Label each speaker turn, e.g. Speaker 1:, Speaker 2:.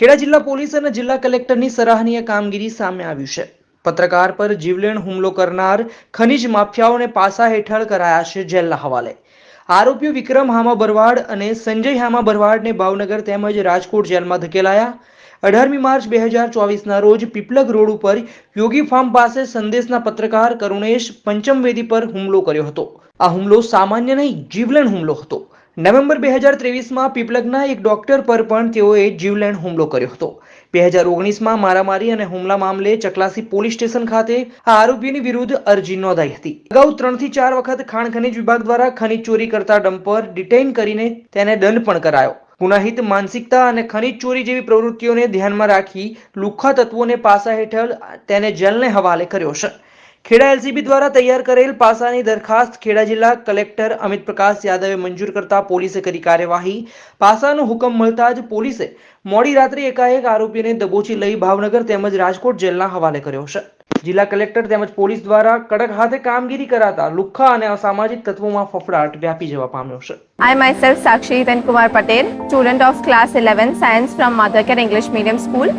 Speaker 1: ખેડા જિલ્લા પોલીસ અને જિલ્લા કલેક્ટરની સરાહનીય કામગીરી સામે આવ્યું છે. પત્રકાર પર જીવલેણ હુમલો કરનાર ખનિજ માફિયાઓને પાસા હેઠળ કરાયા છે જેલના હવાલે. આરોપીઓ વિક્રમ હામા બરવાડ અને સંજય હામા બરવાડને ભાવનગર તેમજ રાજકોટ જેલમાં ધકેલાયા. અઢારમી માર્ચ બે હજાર ચોવીસના રોજ પીપલગ રોડ ઉપર યોગી ફાર્મ પાસે સંદેશના પત્રકાર કરુણેશ પંચમવેદી પર હુમલો કર્યો હતો. આ હુમલો સામાન્ય નહીં, જીવલેણ હુમલો હતો. નવેમ્બર બે હજાર ત્રેવીસમાં પીપલગના એક ડોક્ટર પર પણ તેઓએ જીવલેણ હુમલો કર્યો હતો. બે હજાર ઓગણીસમાં મારામારી અને હુમલા મામલે ચકલાસી પોલીસ સ્ટેશન ખાતે આ આરોપીની વિરુદ્ધ અરજી નોંધાઈ હતી. અગાઉ ત્રણથી ચાર વખત ખાણ ખનીજ વિભાગ દ્વારા ખનીજ ચોરી કરતા ડમ્પર ડિટેઇન કરીને તેને દંડ પણ કરાયો. ગુનાહિત માનસિકતા અને ખનીજ ચોરી જેવી પ્રવૃત્તિઓને ધ્યાનમાં રાખી લુખ્ખા તત્વોને પાસા હેઠળ તેને જેલને હવાલે કર્યો છે. ખેડા એલસીબી દ્વારા તૈયાર કરેલ પાસાની દરખાસ્ત ખેડા જિલ્લા કલેક્ટર અમિત પ્રકાશ યાદવે મંજૂર કરતા પોલીસે કરી કાર્યવાહી. પાસાનો હુકમ મળતા જ પોલીસે મોડી રાત્રે એકાએક આરોપીને દબોચી લઈ ભાવનગર તેમજ રાજકોટ જેલના હવાલે કર્યો છે. જિલ્લા કલેક્ટર તેમજ પોલીસ દ્વારા કડક હાથે કામગીરી કરાતા લુખ્ખા અને અસામાજિક તત્વોમાં ફફડાટ વ્યાપી જવા પામ્યો છે.
Speaker 2: I myself સાક્ષી તેન Kumar Patel student of class 11 science from Mothercare English medium School.